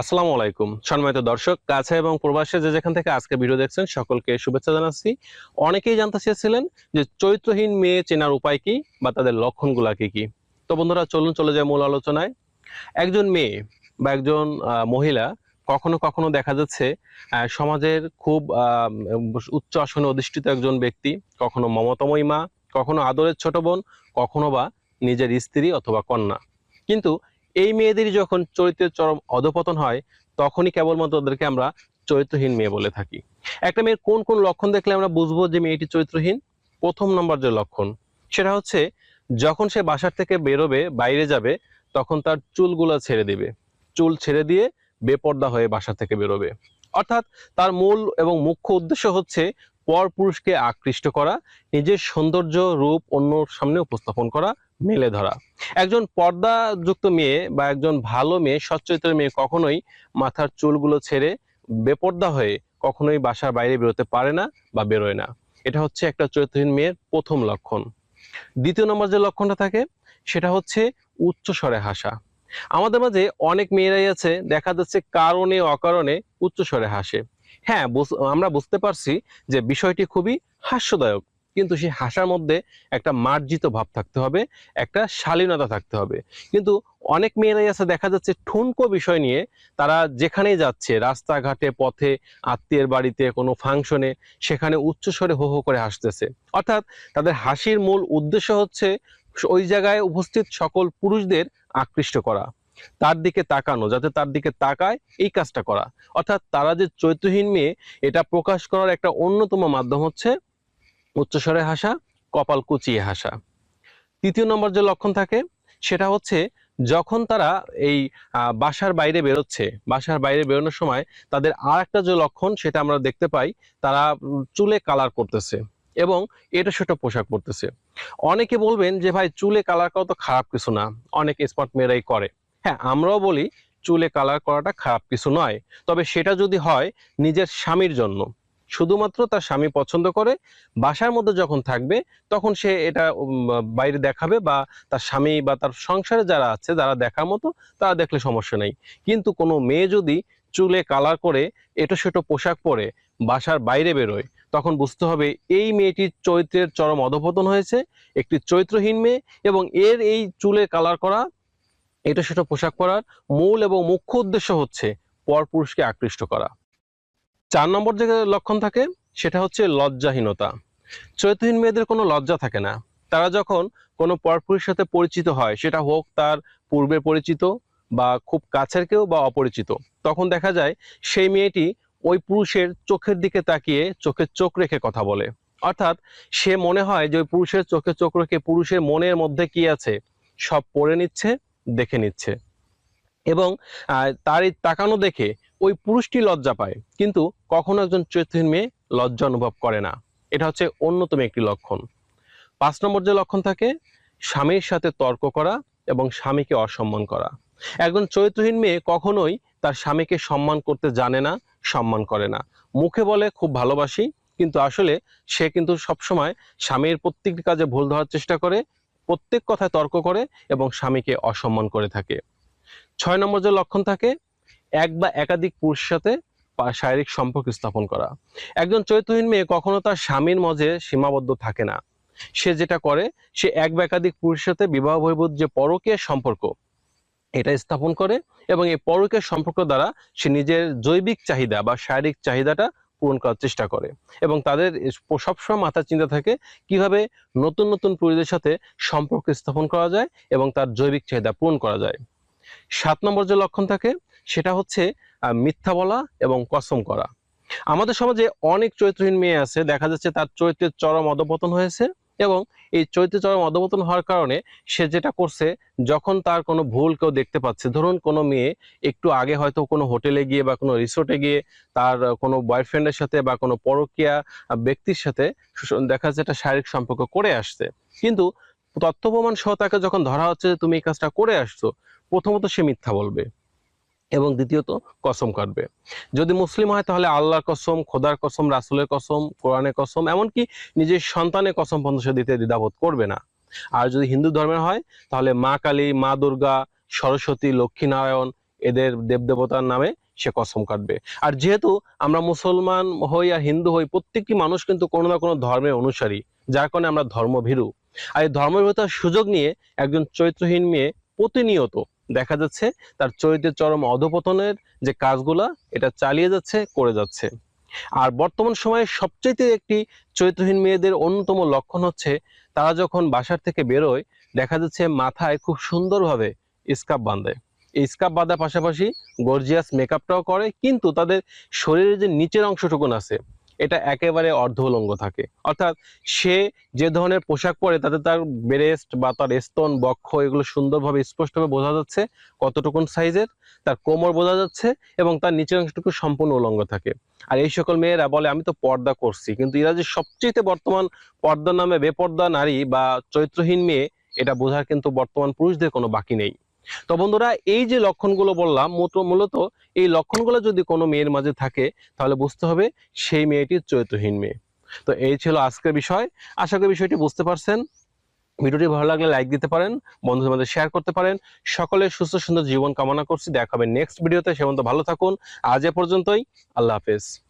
আসসালামু আলাইকুম। সম্মানিত দর্শক, কাছে এবং প্রবাসে যে যেখান থেকে আজকে ভিডিও দেখছেন, সকলকে শুভেচ্ছা জানাচ্ছি। অনেকেই জানতে চেয়েছিলেন যে চরিত্রহীন মেয়ে চেনার উপায় কি বা তাদের লক্ষণগুলা কি কি। তো বন্ধুরা, চলুন চলে যায় মূল আলোচনায়। একজন মেয়ে বা একজন মহিলা কখনো কখনো দেখা যাচ্ছে সমাজের খুব উচ্চ আসনে অধিষ্ঠিত একজন ব্যক্তি, কখনো মমতাময়ী মা, কখনো আদরের ছোট বোন, কখনো বা নিজের স্ত্রী অথবা কন্যা। কিন্তু এই মেয়েদেরই যখন চরিত্রের চরম অধপতন হয়, তখনই কেবলমাত্র ওদেরকে আমরা চরিত্রহীন মেয়ে বলে থাকি। একটা মেয়ের কোন কোন লক্ষণ দেখলে আমরা বুঝব যে মেয়েটি চরিত্রহীন? প্রথম নম্বর যে লক্ষণ, সেটা হচ্ছে যখন সে বাসার থেকে বেরোবে, বাইরে যাবে, তখন তার চুলগুলো ছেড়ে দিবে। চুল ছেড়ে দিয়ে বেপর্দা হয়ে বাসা থেকে বেরোবে। অর্থাৎ তার মূল এবং মুখ্য উদ্দেশ্য হচ্ছে পর পুরুষকে আকৃষ্ট করা, নিজের সৌন্দর্য রূপ অন্যর সামনে উপস্থাপন করা, মেলে ধরা। একজন পর্দাযুক্ত মেয়ে বা একজন ভালো মেয়ে সচ্চরিত্রের মেয়ে কখনোই মাথার চুলগুলো ছেড়ে বেপর্দা হয়ে কখনোই বাসার বাইরে বেরোতে পারে না বা বেরোয় না। এটা হচ্ছে একটা চরিত্রহীন মেয়ের প্রথম লক্ষণ। দ্বিতীয় নম্বর যে লক্ষণটা থাকে, সেটা হচ্ছে উচ্চ স্বরে হাসা। আমাদের মাঝে অনেক মেয়েরাই আছে, দেখা যাচ্ছে কারণে, অকারণে উচ্চ স্বরে হাসে। হ্যাঁ আমরা বুঝতে পারছি যে বিষয়টি খুবই হাস্যদায়ক, কিন্তু সেই হাসার মধ্যে একটা মার্জিত ভাব থাকতে হবে, একটা শালীনতা থাকতে হবে। কিন্তু অনেক মেয়েরাই আছে, দেখা যাচ্ছে ঠুনকো বিষয় নিয়ে তারা যেখানেই যাচ্ছে, রাস্তাঘাটে, পথে, আত্মীয়ের বাড়িতে, কোনো ফাংশনে, সেখানে উচ্চস্বরে হো হো করে হাসতেছে। অর্থাৎ তাদের হাসির মূল উদ্দেশ্য হচ্ছে ওই জায়গায় উপস্থিত সকল পুরুষদের আকৃষ্ট করা। তার দিকে তাকানো, যাতে তার দিকে তাকায় এই কাজটা করা। অর্থাৎ তারা যে চৈত্রহীন মেয়ে, এটা প্রকাশ করার একটা অন্যতম মাধ্যম হচ্ছে উচ্চস্বরে হাসা, কপাল কুচিয়ে হাসা। তৃতীয় নম্বর যে লক্ষণ থাকে, সেটা হচ্ছে যখন তারা এই বাসার বাইরে বেরোচ্ছে, বাসার বাইরে বেরোনোর সময় তাদের আর একটা যে লক্ষণ, সেটা আমরা দেখতে পাই, তারা চুলে কালার করতেছে এবং এটা সেটা পোশাক পরতেছে। অনেকে বলবেন যে, ভাই, চুলে কালার করা তো খারাপ কিছু না। অনেক স্মার্ট মেয়েরাই করে। হ্যাঁ আমরাও বলি চুলে কালার করাটা খারাপ কিছু নয়। তবে সেটা যদি হয় নিজের স্বামীর জন্য। শুধুমাত্র তার স্বামী পছন্দ করে, বাসার মধ্যে যখন থাকবে, তখন সে এটা বাইরে দেখাবে বা তার স্বামী বা তার সংসারে যারা আছে, যারা দেখার মতো, তারা দেখলে সমস্যা নেই। কিন্তু কোনো মেয়ে যদি চুলে কালার করে, এটো সেটো পোশাক পরে, বাসার বাইরে বেরোয়, তখন বুঝতে হবে এই মেয়েটির চরিত্রের চরম অধপতন হয়েছে। একটি চরিত্রহীন মেয়ে এবং এর এই চুলে কালার করা এটা সেটা পোশাক পরার মূল এবং মুখ্য উদ্দেশ্য হচ্ছে পরপুরুষকে আকৃষ্ট করা। চার নম্বর যে লক্ষণ থাকে, সেটা হচ্ছে লজ্জাহীনতা। চরিত্রহীন মেয়েদের কোনো লজ্জা থাকে না। তারা যখন কোনো পরপুরুষের সাথে পরিচিত হয়, সেটা হোক তার পূর্বে পরিচিত বা খুব কাছের কেউ বা অপরিচিত, তখন দেখা যায় সেই মেয়েটি ওই পুরুষের চোখের দিকে তাকিয়ে চোখের চোখ রেখে কথা বলে। অর্থাৎ সে মনে হয় যে ওই পুরুষের চোখে চোখ রেখে পুরুষের মনের মধ্যে কি আছে, সব পড়ে নিচ্ছে দেখে নিচ্ছে। এবং তার এই তাকানো দেখে ওই পুরুষটি লজ্জা পায়। কিন্তু কখনো একজন চরিত্রহীন মেয়ে লজ্জা অনুভব করে না। এটা হচ্ছে অন্যতম একটি লক্ষণ। পাঁচ নম্বর যে লক্ষণ থাকে, স্বামীর সাথে তর্ক করা এবং স্বামীকে অসম্মান করা। একজন চরিত্রহীন মেয়ে কখনোই তার স্বামীকে সম্মান করতে জানে না, সম্মান করে না। মুখে বলে, খুব ভালোবাসি। কিন্তু আসলে সে কিন্তু সবসময় স্বামীর প্রত্যেকটি কাজে ভুল ধরার চেষ্টা করে প্রত্যেক কথায় তর্ক করে এবং স্বামীকে অসম্মান করে থাকে। ছয় নম্বর যে লক্ষণ থাকে, এক বা একাধিক পুরুষের সাথে শারীরিক সম্পর্ক স্থাপন করা। একজন চরিত্রহীন মেয়ে কখনো তার স্বামীর মাঝে সীমাবদ্ধ থাকে না। সে যেটা করে, সে এক বা একাধিক পুরুষের সাথে বিবাহ বহির্ভূত যে পরকীয় সম্পর্ক, এটা স্থাপন করে এবং এই পরকীয় সম্পর্ক দ্বারা সে নিজের জৈবিক চাহিদা বা শারীরিক চাহিদাটা পূরণ করার চেষ্টা করে। এবং তাদের সবসময় মাথার চিন্তা থাকে কীভাবে নতুন নতুন পুরুষদের সাথে সম্পর্ক স্থাপন করা যায় এবং তার জৈবিক চাহিদা পূরণ করা যায়। সাত নম্বর যে লক্ষণ থাকে সেটা হচ্ছে মিথ্যা বলা এবং কসম করা। আমাদের সমাজে অনেক চরিত্রহীন মেয়ে আছে, দেখা যাচ্ছে তার চরিত্রের চরম অধপতন হয়েছে। এবং এই চরিত্রের চরম অধপতন হওয়ার কারণে সে যেটা করছে, যখন তার কোনো ভুল কেউ দেখতে পাচ্ছে, ধরুন কোনো মেয়ে একটু আগে হয়তো কোনো হোটেলে গিয়ে বা কোনো রিসোর্টে গিয়ে তার কোনো বয়ফ্রেন্ডের সাথে বা কোনো পরকীয়া ব্যক্তির সাথে দেখা যাচ্ছে একটা শারীরিক সম্পর্ক করে আসছে। কিন্তু তথ্য প্রমাণ সহ তাকে যখন ধরা হচ্ছে যে তুমি এই কাজটা করে আসছো, প্রথমত সে মিথ্যা বলবে। এবং দ্বিতীয়ত কসম কাটবে। যদি মুসলিম হয় তাহলে আল্লাহর কসম, খোদার কসম, রাসুলের কসম, কোরআনের কসম, এমনকি নিজের সন্তানের কসম পর্যন্ত সে দিতে দ্বিধাবোধ করবে না। আর যদি হিন্দু ধর্মের হয়, তাহলে মা কালী, মা দুর্গা, সরস্বতী লক্ষ্মী নারায়ণ এদের দেবদেবতার নামে সে কসম কাটবে। আর যেহেতু আমরা মুসলমান হই আর হিন্দু হই, প্রত্যেকটি মানুষ কিন্তু কোনো না কোনো ধর্মের অনুসারী, যার কারণে আমরা ধর্মভীরু। আর এই ধর্মভীরতার সুযোগ নিয়ে একজন চরিত্রহীন মেয়ে প্রতিনিয়ত দেখা যাচ্ছে তার চরিত্রের চরম অধপতনের যে কাজগুলা, এটা চালিয়ে যাচ্ছে, করে যাচ্ছে। আর বর্তমান সময়ে সবচেয়ে একটি চরিত্রহীন মেয়েদের অন্যতম লক্ষণ হচ্ছে, তারা যখন বাসার থেকে বেরোয়, দেখা যাচ্ছে মাথায় খুব সুন্দরভাবে স্কাপ বাঁধে। এই স্কার্ফ বাঁধার পাশাপাশি গর্জিয়াস মেকআপটাও করে, কিন্তু তাদের শরীরের যে নিচের অংশটুকুন আছে এটা একেবারে অর্ধ উলঙ্গ থাকে। অর্থাৎ সে যে ধরনের পোশাক পরে তাতে তার ব্রেস্ট বা তার স্তন, বক্ষ এগুলো সুন্দরভাবে স্পষ্টভাবে বোঝা যাচ্ছে কতটুকুন সাইজের, তার কোমর বোঝা যাচ্ছে এবং তার নিচের অংশটুকু সম্পূর্ণ উলঙ্গ থাকে। আর এই সকল মেয়েরা বলে, আমি তো পর্দা করছি। কিন্তু এরা যে সবচেয়ে বর্তমান পর্দা নামে বেপর্দা নারী বা চরিত্রহীন মেয়ে, এটা বোঝার কিন্তু বর্তমান পুরুষদের কোনো বাকি নেই। তো বন্ধুরা, এই যে লক্ষণগুলো বললাম মূলত- এই লক্ষণগুলো যদি কোনো মেয়ের মাঝে থাকে, তাহলে বুঝতে হবে সেই মেয়েটি চরিত্রহীন মেয়ে। তো এই ছিল আজকের বিষয়। আশা করি বিষয়টি বুঝতে পারছেন। ভিডিওটি ভালো লাগলে লাইক দিতে পারেন, বন্ধুদের মধ্যে শেয়ার করতে পারেন। সকলের সুস্থ সুন্দর জীবন কামনা করছি। দেখা হবে নেক্সট ভিডিওতে। সে ভালো থাকুন। আজ এ পর্যন্তই। আল্লাহ হাফেজ।